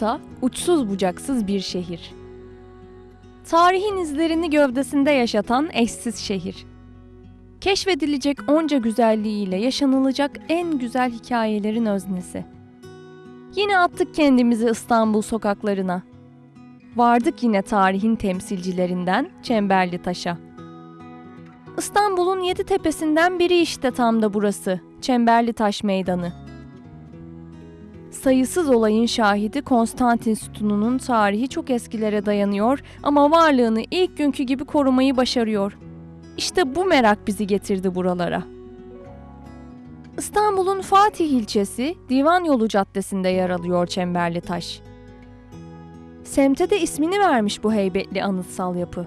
kıta, uçsuz bucaksız bir şehir. Tarihin izlerini gövdesinde yaşatan eşsiz şehir. Keşfedilecek onca güzelliğiyle yaşanılacak en güzel hikayelerin öznesi. Yine attık kendimizi İstanbul sokaklarına. Vardık yine tarihin temsilcilerinden Çemberli Taş'a. İstanbul'un yedi tepesinden biri işte tam da burası, Çemberli Taş Meydanı. Sayısız olayın şahidi Konstantin Sütunu'nun tarihi çok eskilere dayanıyor ama varlığını ilk günkü gibi korumayı başarıyor. İşte bu merak bizi getirdi buralara. İstanbul'un Fatih ilçesi Divan Yolu Caddesi'nde yer alıyor Çemberli Taş. Semte de ismini vermiş bu heybetli anıtsal yapı.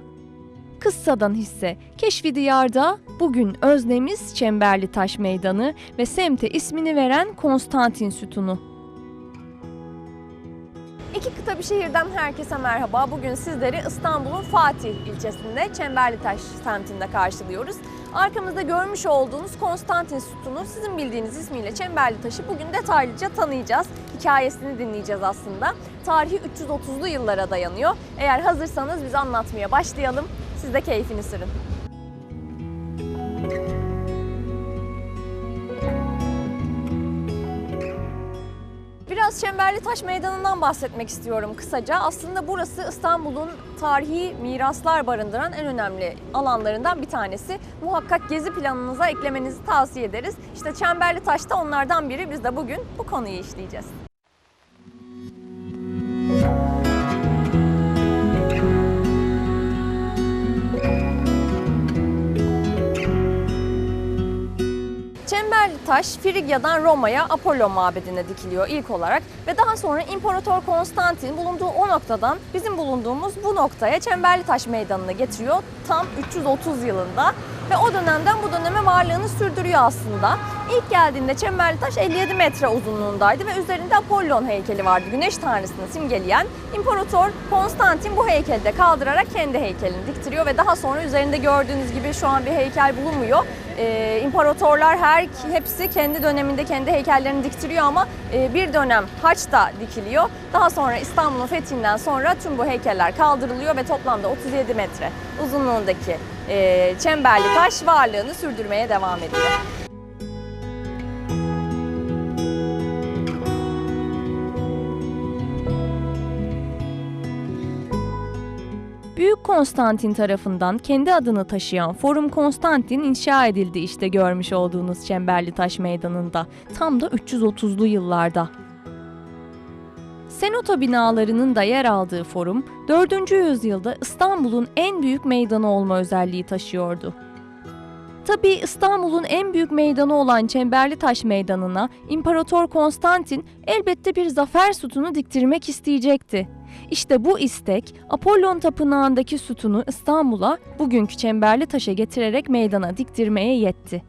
Kıssadan hisse, keşfi diyarda bugün öznemiz Çemberli Taş Meydanı ve semte ismini veren Konstantin Sütunu. Bir şehirden herkese merhaba. Bugün sizleri İstanbul'un Fatih ilçesinde Çemberlitaş semtinde karşılıyoruz. Arkamızda görmüş olduğunuz Konstantin Sütunu sizin bildiğiniz ismiyle Çemberlitaş'ı bugün detaylıca tanıyacağız. Hikayesini dinleyeceğiz aslında. Tarihi 330'lu yıllara dayanıyor. Eğer hazırsanız biz anlatmaya başlayalım. Siz de keyfini sürün. Çemberli Taş Meydanı'ndan bahsetmek istiyorum kısaca. Aslında burası İstanbul'un tarihi miraslar barındıran en önemli alanlarından bir tanesi. Muhakkak gezi planınıza eklemenizi tavsiye ederiz. İşte Çemberli Taş da onlardan biri. Biz de bugün bu konuyu işleyeceğiz. Çemberli taş Frigya'dan Roma'ya Apollo mabedine dikiliyor ilk olarak ve daha sonra İmparator Konstantin bulunduğu o noktadan bizim bulunduğumuz bu noktaya Çemberli Taş Meydanı'na getiriyor tam 330 yılında ve o dönemden bu döneme varlığını sürdürüyor aslında. İlk geldiğinde Çemberli Taş 57 metre uzunluğundaydı ve üzerinde Apollon heykeli vardı. Güneş tanrısını simgeleyen İmparator Konstantin bu heykeli de kaldırarak kendi heykelini diktiriyor ve daha sonra üzerinde gördüğünüz gibi şu an bir heykel bulunmuyor. Ee, imparatorlar her hepsi kendi döneminde kendi heykellerini diktiriyor ama e, bir dönem Haç'ta dikiliyor. Daha sonra İstanbul'un fethinden sonra tüm bu heykeller kaldırılıyor ve toplamda 37 metre uzunluğundaki e, çemberli taş varlığını sürdürmeye devam ediyor. Konstantin tarafından kendi adını taşıyan Forum Konstantin inşa edildi işte görmüş olduğunuz Çemberli Taş Meydanı'nda tam da 330'lu yıllarda. Senota binalarının da yer aldığı forum 4. yüzyılda İstanbul'un en büyük meydanı olma özelliği taşıyordu. Tabii İstanbul'un en büyük meydanı olan Çemberli Taş Meydanı'na İmparator Konstantin elbette bir zafer sütunu diktirmek isteyecekti. İşte bu istek Apollon Tapınağı'ndaki sütunu İstanbul'a bugünkü Çemberli Taş'a getirerek meydana diktirmeye yetti.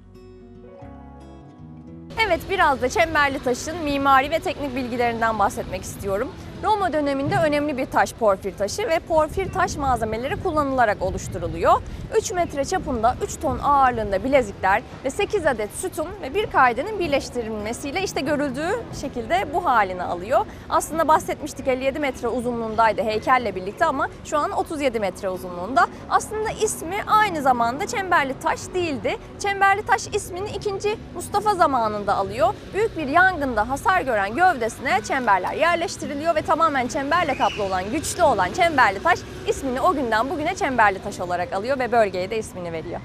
Evet biraz da Çemberli Taş'ın mimari ve teknik bilgilerinden bahsetmek istiyorum. Roma döneminde önemli bir taş porfir taşı ve porfir taş malzemeleri kullanılarak oluşturuluyor. 3 metre çapında 3 ton ağırlığında bilezikler ve 8 adet sütun ve bir kaidenin birleştirilmesiyle işte görüldüğü şekilde bu halini alıyor. Aslında bahsetmiştik 57 metre uzunluğundaydı heykelle birlikte ama şu an 37 metre uzunluğunda. Aslında ismi aynı zamanda Çemberli Taş değildi. Çemberli Taş ismini 2. Mustafa zamanında alıyor. Büyük bir yangında hasar gören gövdesine çemberler yerleştiriliyor ve tamamen çemberle kaplı olan, güçlü olan Çemberli Taş ismini o günden bugüne Çemberli Taş olarak alıyor ve bölgeye de ismini veriyor.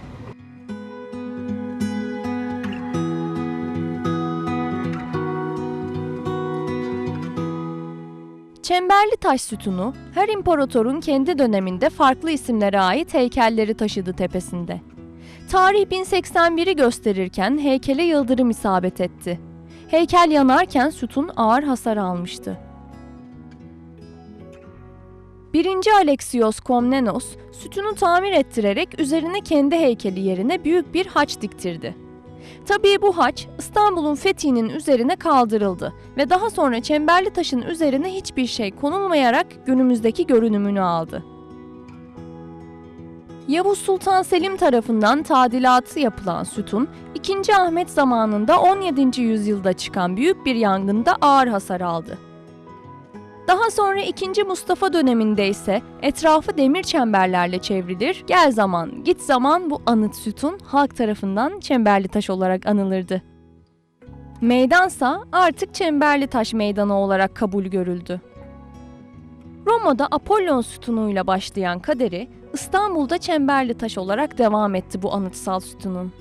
Çemberli taş sütunu her imparatorun kendi döneminde farklı isimlere ait heykelleri taşıdı tepesinde. Tarih 1081'i gösterirken heykele yıldırım isabet etti. Heykel yanarken sütun ağır hasar almıştı. 1. Alexios Komnenos sütunu tamir ettirerek üzerine kendi heykeli yerine büyük bir haç diktirdi. Tabii bu haç İstanbul'un fethinin üzerine kaldırıldı ve daha sonra Çemberli Taş'ın üzerine hiçbir şey konulmayarak günümüzdeki görünümünü aldı. Yavuz Sultan Selim tarafından tadilatı yapılan sütun, 2. Ahmet zamanında 17. yüzyılda çıkan büyük bir yangında ağır hasar aldı. Daha sonra 2. Mustafa döneminde ise etrafı demir çemberlerle çevrilir. Gel zaman, git zaman bu anıt sütun halk tarafından Çemberli Taş olarak anılırdı. Meydansa artık Çemberli Taş Meydanı olarak kabul görüldü. Roma'da Apollon sütunuyla başlayan kaderi İstanbul'da Çemberli Taş olarak devam etti bu anıtsal sütunun.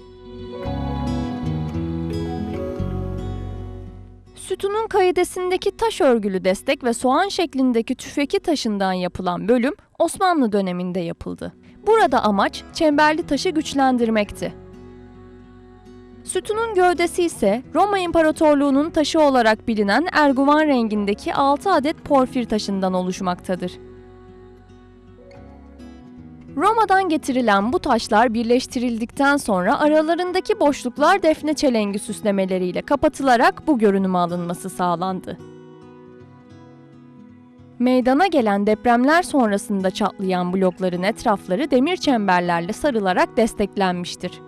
Sütunun kaidesindeki taş örgülü destek ve soğan şeklindeki tüfeki taşından yapılan bölüm Osmanlı döneminde yapıldı. Burada amaç çemberli taşı güçlendirmekti. Sütunun gövdesi ise Roma İmparatorluğu'nun taşı olarak bilinen erguvan rengindeki 6 adet porfir taşından oluşmaktadır. Roma'dan getirilen bu taşlar birleştirildikten sonra aralarındaki boşluklar defne çelengi süslemeleriyle kapatılarak bu görünüme alınması sağlandı. Meydana gelen depremler sonrasında çatlayan blokların etrafları demir çemberlerle sarılarak desteklenmiştir.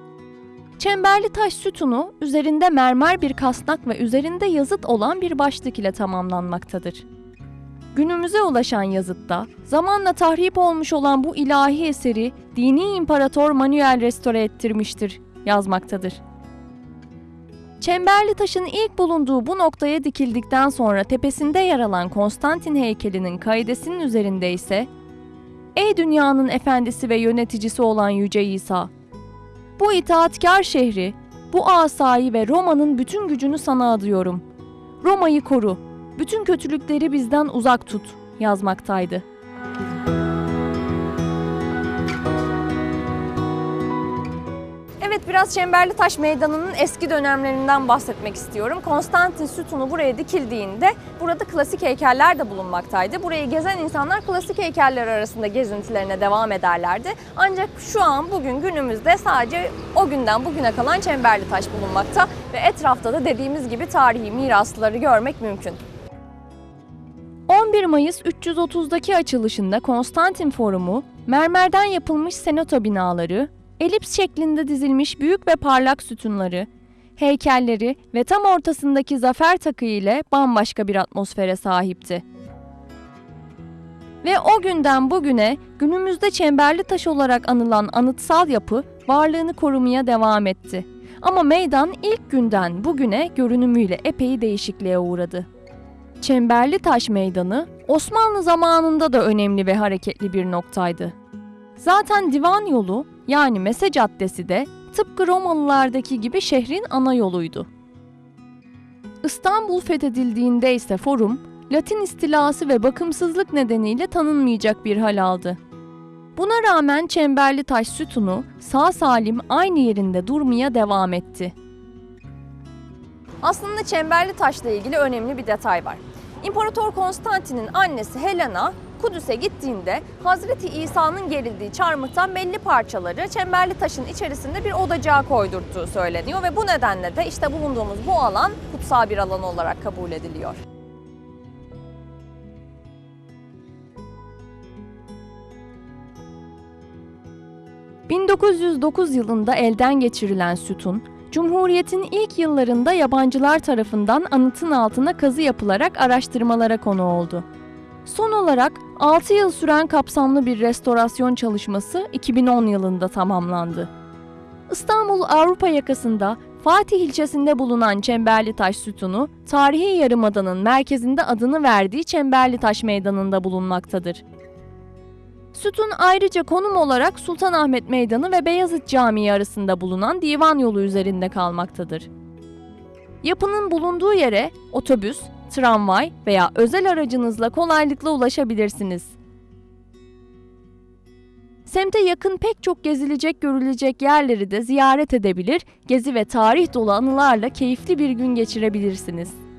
Çemberli taş sütunu üzerinde mermer bir kasnak ve üzerinde yazıt olan bir başlık ile tamamlanmaktadır. Günümüze ulaşan yazıtta zamanla tahrip olmuş olan bu ilahi eseri dini imparator Manuel restore ettirmiştir yazmaktadır. Çemberli taşın ilk bulunduğu bu noktaya dikildikten sonra tepesinde yer alan Konstantin heykelinin kaidesinin üzerinde ise Ey dünyanın efendisi ve yöneticisi olan Yüce İsa! Bu itaatkar şehri, bu asayı ve Roma'nın bütün gücünü sana adıyorum. Roma'yı koru, bütün kötülükleri bizden uzak tut yazmaktaydı. Evet biraz Çemberli Taş Meydanı'nın eski dönemlerinden bahsetmek istiyorum. Konstantin sütunu buraya dikildiğinde burada klasik heykeller de bulunmaktaydı. Burayı gezen insanlar klasik heykeller arasında gezintilerine devam ederlerdi. Ancak şu an bugün günümüzde sadece o günden bugüne kalan Çemberli Taş bulunmakta ve etrafta da dediğimiz gibi tarihi mirasları görmek mümkün. 11 Mayıs 330'daki açılışında Konstantin Forumu, mermerden yapılmış senato binaları, elips şeklinde dizilmiş büyük ve parlak sütunları, heykelleri ve tam ortasındaki zafer takı ile bambaşka bir atmosfere sahipti. Ve o günden bugüne günümüzde çemberli taş olarak anılan anıtsal yapı varlığını korumaya devam etti. Ama meydan ilk günden bugüne görünümüyle epey değişikliğe uğradı. Çemberli Taş Meydanı Osmanlı zamanında da önemli ve hareketli bir noktaydı. Zaten divan yolu yani Mese Caddesi de tıpkı Romalılardaki gibi şehrin ana yoluydu. İstanbul fethedildiğinde ise forum, Latin istilası ve bakımsızlık nedeniyle tanınmayacak bir hal aldı. Buna rağmen Çemberli Taş sütunu sağ salim aynı yerinde durmaya devam etti. Aslında Çemberli Taş'la ilgili önemli bir detay var. İmparator Konstantin'in annesi Helena Kudüs'e gittiğinde Hazreti İsa'nın gerildiği çarmıhtan belli parçaları Çemberli Taş'ın içerisinde bir odacığa koydurttuğu söyleniyor ve bu nedenle de işte bulunduğumuz bu alan kutsal bir alan olarak kabul ediliyor. ...1909 yılında elden geçirilen sütun, Cumhuriyet'in ilk yıllarında yabancılar tarafından anıtın altına kazı yapılarak araştırmalara konu oldu. Son olarak 6 yıl süren kapsamlı bir restorasyon çalışması 2010 yılında tamamlandı. İstanbul Avrupa yakasında Fatih ilçesinde bulunan Çemberli Taş Sütunu, tarihi yarımadanın merkezinde adını verdiği Çemberli Taş Meydanı'nda bulunmaktadır. Sütun ayrıca konum olarak Sultanahmet Meydanı ve Beyazıt Camii arasında bulunan divan yolu üzerinde kalmaktadır. Yapının bulunduğu yere otobüs, tramvay veya özel aracınızla kolaylıkla ulaşabilirsiniz. Semte yakın pek çok gezilecek görülecek yerleri de ziyaret edebilir, gezi ve tarih dolu anılarla keyifli bir gün geçirebilirsiniz.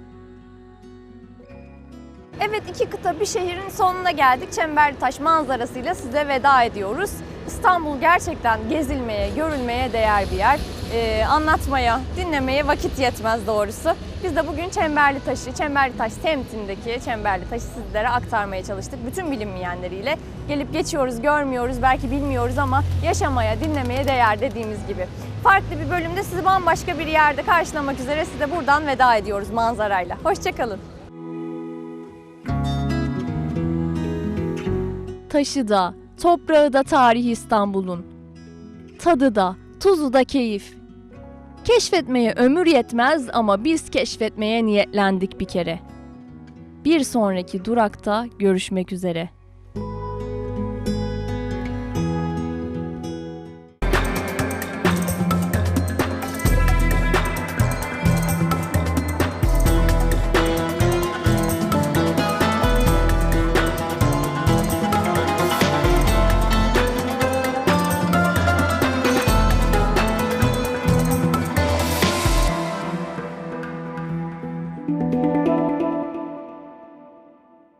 Evet iki kıta bir şehrin sonuna geldik. Çemberlitaş manzarasıyla size veda ediyoruz. İstanbul gerçekten gezilmeye, görülmeye değer bir yer. Ee, anlatmaya, dinlemeye vakit yetmez doğrusu. Biz de bugün Çemberlitaş'ı, Çemberlitaş semtindeki Çemberlitaş'ı sizlere aktarmaya çalıştık. Bütün bilinmeyenleriyle gelip geçiyoruz, görmüyoruz, belki bilmiyoruz ama yaşamaya, dinlemeye değer dediğimiz gibi. Farklı bir bölümde sizi bambaşka bir yerde karşılamak üzere size buradan veda ediyoruz manzarayla. Hoşçakalın. Taşı da, toprağı da tarih İstanbul'un. Tadı da, tuzu da keyif. Keşfetmeye ömür yetmez ama biz keşfetmeye niyetlendik bir kere. Bir sonraki durakta görüşmek üzere.